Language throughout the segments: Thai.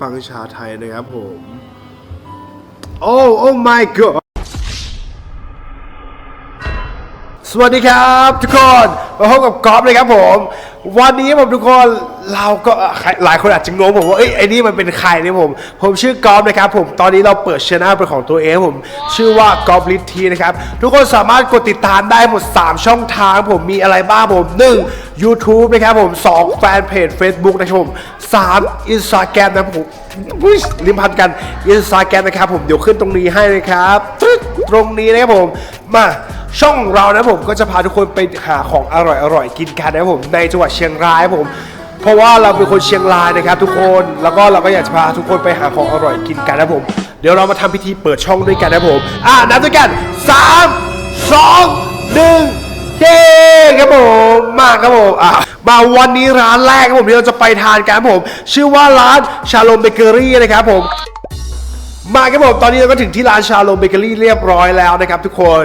ปังชาไทยนะครับผม โอ้ โอ้ my god สวัสดีครับทุกคน มาพบกับกอล์ฟเลยครับผม วันนี้ผมทุกคน เราก็เอ่อใครหลายคนอาจจะงงผมว่าเอ้ยไอ้นี่มันเป็นใครเนี่ยผม ผมชื่อกอล์ฟนะครับผมตอนนี้เราเปิดช anel เป็นของตัวเองผม ชื่อว่ากอล์ฟลิททีนะครับ ทุกคนสามารถกดติดตามได้หมด 3 ช่องทางผมมีอะไรบ้างผม 1. YouTube นะครับผม 2. แฟนเพจ Facebook นะครับผม 3. Instagram นะครับผมอุ๊ยลิมพันกัน Instagram นะครับผมเดี๋ยวขึ้นตรงนี้ให้นะครับตึ๊ดตรงนี้นะครับผมมาช่องเรานะผมก็จะพาทุกคนไปหาของอร่อยๆกินกันนะครับผมในจังหวัดเชียงรายครับผม เพราะว่าเราเป็นคนเชียงรายนะครับทุกคนแล้วก็เราก็อยากจะพาทุกคนไปหาของอร่อยกินกันนะผม เดี๋ยวเรามาทำพิธีเปิดช่องด้วยกันนะผม อ่านับด้วยกัน 3 2 1เย้ครับผมมาครับผมอะมาวันนี้ร้านแรกครับผมที่เราจะไปทานกันครับผม ชื่อว่าร้านชาโลมเบเกอรี่นะครับผมมาครับผมตอนนี้เราก็ถึงที่ร้านชาโลมเบเกอรี่เรียบร้อยแล้วนะครับทุกคน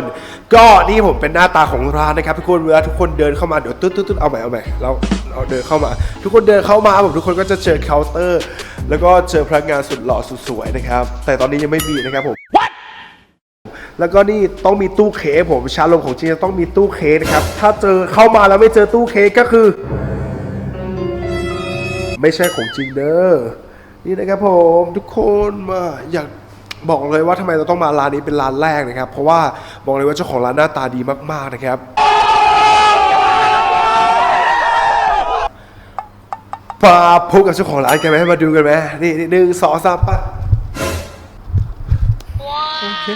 ก็นี่ผมเป็นหน้าตาของร้านนะครับทุกคนเวลาทุกคนเดินเข้ามาเดี๋ยวตึ๊ดตึ๊ดตึ๊ดเอาใหม่เอาใหม่เราเราเดินเข้ามา ทุกคนเดินเข้ามาผมทุกคนก็จะเจอเคาน์เตอร์ แล้วก็เจอพนักงานสุดหล่อสุดสวยนะครับ แต่ตอนนี้ยังไม่มีนะครับผมแล้วก็นี่ต้องมีตู้เคกผมชาลมของจริงจะต้องมีตู้เคกนะครับ ถ้าเจอเข้ามาแล้วไม่เจอตู้เคกก็คือ ไม่ใช่ของจริงเด้อนี่นะครับผมทุกคนมาอยาก บอกเลยว่าทำไมเราต้องมาร้านนี้เป็นร้านแรกนะครับ เพราะว่าบอกเลยว่าเจ้าของร้านหน้าตาดีมากๆนะครับมาพบกับเจ้าของร้านกันไหมมาดูกันไหมนี่นี่หนึ่งสองสามปะโอเค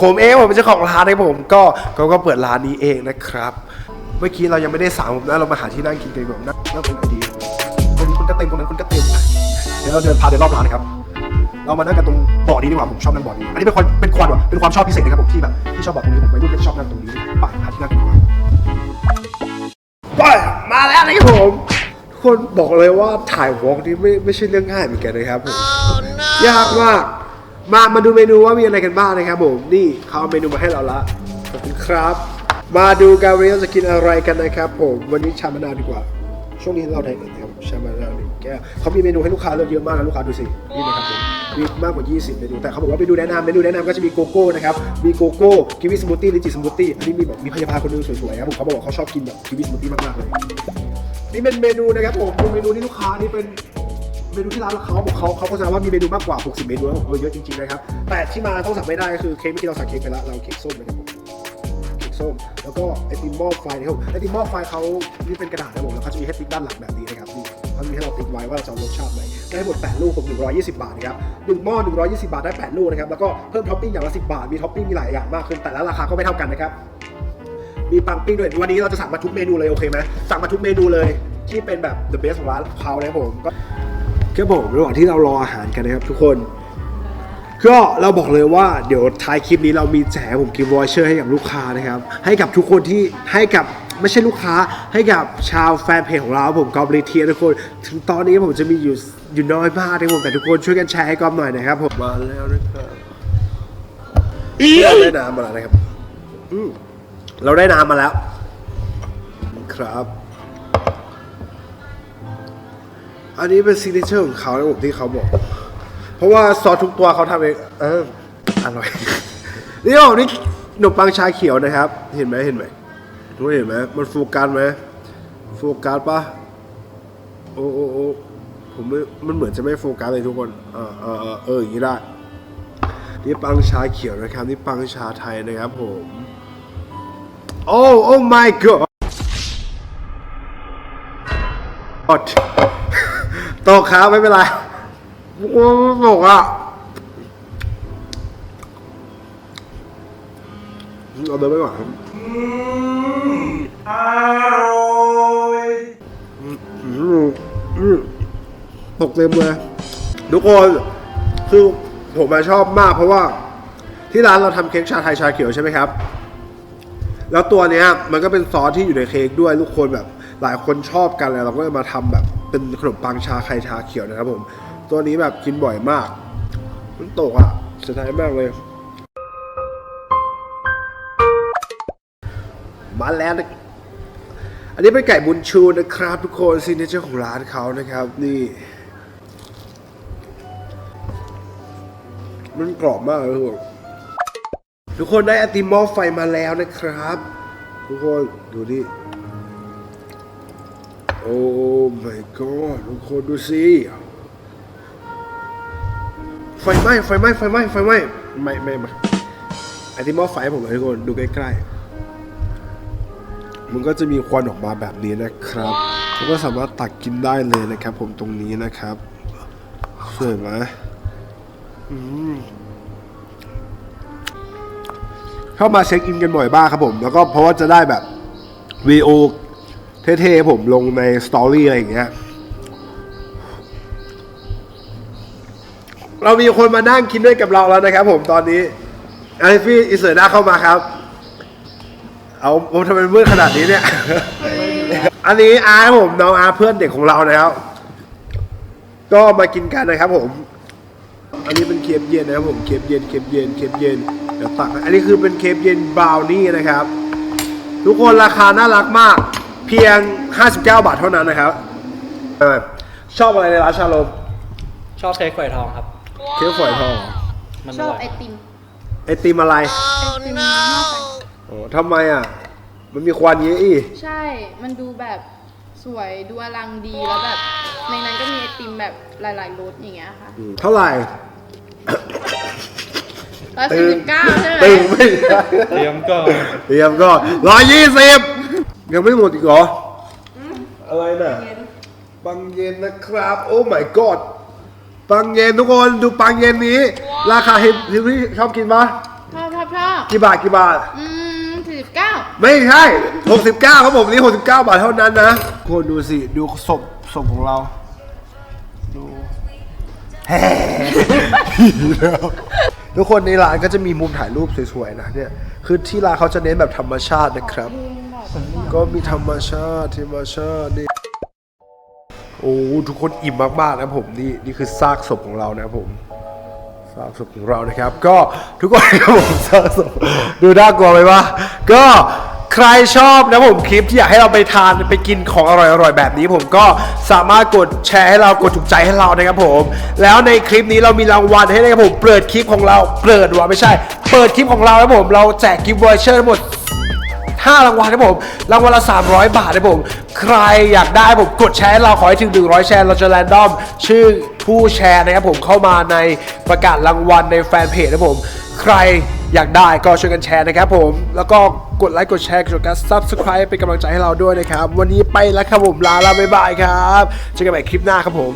ผมเองผมเป็นเจ้าของร้านนะครับผมก็ก็ก็เปิดร้านนี้เองนะครับ เมื่อกี้เรายังไม่ได้สั่งผมนะเรามาหาที่นั่งกินกันดีกว่านั่งนั่งตรงไหนดีตรงนี้คนก็เต็มตรงนั้นคนก็เต็มเดี๋ยวเราเดินพาเดินรอบร้านนะครับ เรามานั่งกันตรงบ่อนี้ดีกว่าผมชอบนั่งบ่อนี้อันนี้เป็นความเป็นความว่ะเป็นความชอบพิเศษนะครับผมที่แบบที่ชอบบ่อตรงนี้ผมไปรุ่นก็ชอบนั่งตรงนี้ไปหาที่นั่งกันดีกว่าไปมาแล้วนะครับผมทุกคนบอกเลยว่าถ่ายวอล์กนี่ไม่ไม่ใช่เรื่องง่ายเหมือนกันนะครับผมยากมากมามาดูเมนูว่ามีอะไรกันบ้างนะครับผมนี่เขาเอาเมนูมาให้เราละขอบคุณครับ มาดูกันวันนี้เราจะกินอะไรกันนะครับ ผมวันนี้ชามะนาวดีกว่า ช่วงนี้เราไทยเงินนะครับชามะนาวหนึ่งแก้วเขามีเมนูให้ลูกค้าเลือกเยอะมากนะลูกค้าดูสินี่นะครับผม มีมากกว่า 20 เมนู แต่เขาบอกว่าเมนูแนะนำเมนูแนะนำก็จะมีโกโก้นะครับ มีโกโก้กิวีสมูทตี้ลิจิสมูทตี้อันนี้มีแบบมีพยาบาลคนหนึงสวยๆครับผมเขาบอกว่าเขาชอบกินแบบกิวีสมูทตี้มากๆเลย นี่เป็นเมนูนะครับผมเป็นเมนูที่ลูกค้านี่เป็นเมนูที่ร้านเขาบอกเขาเขาโฆษณาว่ามีเมนูมากกว่า 60 เมนูแล้วผมเยอะจริงๆนะครับ แต่ที่มาต้องสั่งไม่ได้ก็คือเค้กเมื่อกี้เราสั่งเค้กไปแล้วเราเค้กส้มนะครับผมเค้กส้มแล้วก็ไอติมหม้อไฟนะครับไอติมหม้อไฟเขานี่เป็นกระดาษนะผมแล้วเขาจะมีให้ติ๊กด้านหลังแบบนี้นะครับ ให้เราติ๊กไว้ว่าเราจะเอารสชาติไหนได้หมด8ลูกผม120 บาทนะครับหนึ่งหม้อ120 บาทได้ 8 ลูกนะครับแล้วก็เพิ่มท็อปปิ้งอย่างละ10 บาทมีท็อปปิ้งมีหลายอย่างมากขึ้นแต่ละราคาก็ไม่เท่ากันนะครับมีปังปิ้งด้วยวันนี้เราจะสั่งมาทุกเมนูเลยโอเคไหมสั่งมาทุกเมนูเลยที่เป็นแบบ the best ของร้านเขานะครับผมก็ครับผมระหว่างที่เรารออาหารกันนะครับทุกคนก็เราบอกเลยว่าเดี๋ยวท้ายคลิปนี้เรามีแจกผมกิฟต์วอเชอร์ให้กับลูกค้านะครับ ให้กับทุกคนที่ให้กับ ไม่ใช่ลูกค้าให้กับชาวแฟนเพจของเราผมกอล์ฟเลเทียทุกคน ถึงตอนนี้ผมจะมีอยู่อยู่น้อยมากนะครับผมแต่ทุกคนช่วยกันแชร์ให้กอล์ฟหน่อยนะครับผมมาแล้วนะครับเราได้น้ำมาแล้วนะครับอืมเราได้น้ำมาแล้ว ครับ อันนี้เป็นซิกเนเจอร์ของเขานะผมที่เขาบอก เพราะว่าซอสทุกตัวเขาทำเองเอออร่อย นี่ผมนี่ขนมปังชาเขียวนะครับ เห็นไหมเห็นไหม ทุกเห็นไหมมันโฟกัสไหมโฟกัสปะโอ้โอ้โอ้ผมไม่มันเหมือนจะไม่โฟกัสเลยทุกคนเออเออเออเอออย่างนี้ได้นี่ปังชาเขียวนะครับนี่ปังชาไทยนะครับผมโอ้โอ้ my god ตกครับไม่เป็นไรโอ้ตกอะเอาเดินไปก่อนครับ อืมอืมตกเต็มเลยทุกคนคือผมมาชอบมากเพราะว่า ที่ร้านเราทำเค้กชาไทยชาเขียวใช่ไหมครับ แล้วตัวเนี้ยมันก็เป็นซอสที่อยู่ในเค้กด้วยทุกคนแบบ หลายคนชอบกันเลยเราก็เลยมาทำแบบ เป็นขนมปังชาไข่ชาเขียวนะครับผม ตัวนี้แบบกินบ่อยมาก มันตกอะเสียดายมากเลย มาแล้วนะอันนี้เป็นไก่บุญชูนะครับทุกคนซินเนเจอร์ของร้านเขานะครับนี่มันกรอบมากเลยทุกคนทุกคนได้อติมอไฟมาแล้วนะครับ ทุกคนดูดิโอ้ my god ทุกคนดูสิไฟไหม้ไฟไหม้ไฟไหม้ไฟไหม้ไม่ไม่ไม่อติมอไฟผมเลยทุกคนดูใกล้ๆ มันก็จะมีควันออกมาแบบนี้นะครับแล้วก็สามารถตักกินได้เลยนะครับ ผมตรงนี้นะครับสวยไหมเข้ามาเช็คอินกันบ่อยบ้างครับผม แล้วก็เพราะว่าจะได้แบบวีโอเท่ๆผมลงในสตอรี่อะไรอย่างเงี้ยเรามีคนมานั่งกินด้วยกับเราแล้วนะครับผมตอนนี้ไอฟี่อิสเซอร์หน้าเข้ามาครับ เอาผมทำไมมืดขนาดนี้เนี่ย อันนี้อาร์ครับผมน้องอาร์เพื่อนเด็กของเรานะครับ ก็มากินกันนะครับผม อันนี้เป็นเคฟเย็นนะครับผมเคฟเย็นเคฟเย็นเคฟเย็นเดี๋ยวตักให้อันนี้คือเป็นเคฟเย็นบราวนี่นะครับ ทุกคนราคาน่ารักมาก เพียง 59 บาทเท่านั้นนะครับเออชอบอะไรในร้านชาลมชอบเค้กฝอยทองครับเค้กฝอยทองมันชอบร่ยไอติมไอติมอะไรไอติมหม้ อไฟโอ้ทำไมอะ มันมีควันเยอะอีกใช่ มันดูแบบสวยดูอลังดีแล้วแบบ ในนั้นก็มีไอติมแบบหลายๆรสอย่างเงี้ยค่ะเท่าไหร่ร้อยสี่สิบเก้าใช่ไหมตึงไม่ได้เตรียมก่อนเตรียมก็ร้อยยี่สิบยังไม่หมดอีกเหรอออะไรน่ะ ปังเย็นนะครับ โอ้ my god ปังเย็นทุกคนดูปังเย็นนี้ ราคาเห็นที่ชอบกินปะชอบชอบชอบกี่บาทกี่บาท อืมสี่สิบ เก้าไม่ใช่ 69 ครับผมนี่ 69 บาทเท่านั้นนะคนดูสิ ดูศพศพของเรา ดูแฮ่ทุกคนในร้านก็จะมีมุมถ่ายรูปสวยๆนะเนี่ย คือที่ร้านเขาจะเน้นแบบธรรมชาตินะครับ ก็มีธรรมชาติธรรมชาตินี่ โอ้ ทุกคนอิ่มมากๆนะผมนี่ นี่คือซากศพของเรานะครับผม ซากศพขของเรานะครับ ก็ทุกคนครับผมซากศพดูน่ากลัวไหมวะก็ใครชอบนะผมคลิปที่อยากให้เราไปทานไปกินของอร่อยๆแบบนี้ผมก็สามารถกดแชร์ให้เรากดถูกใจให้เรานะครับผม แล้วในคลิปนี้เรามีรางวัลให้นะครับผมเปิดคลิปของเราเปิดวะไม่ใช่ เปิดคลิปของเราครับผมเราแจกกิฟต์วอเชอร์ทั้งหมด5รางวัลครับผมรางวัลละ 300 บาทครับผม ใครอยากได้ผมกดแชร์ให้เราขอให้ถึง 100 แชร์เราจะแรนดอม ชื่อ ผู้แชร์นะครับผมเข้ามาในประกาศรางวัลในแฟนเพจนะครับผม ใครอยากได้ก็ช่วยกันแชร์นะครับผม แล้วก็กดไลค์กดแชร์กดการ subscribe เป็นกำลังใจให้เราด้วยนะครับ วันนี้ไปแล้วครับผมลาลาบ๊ายบายครับเจอกันใหม่คลิปหน้าครับผม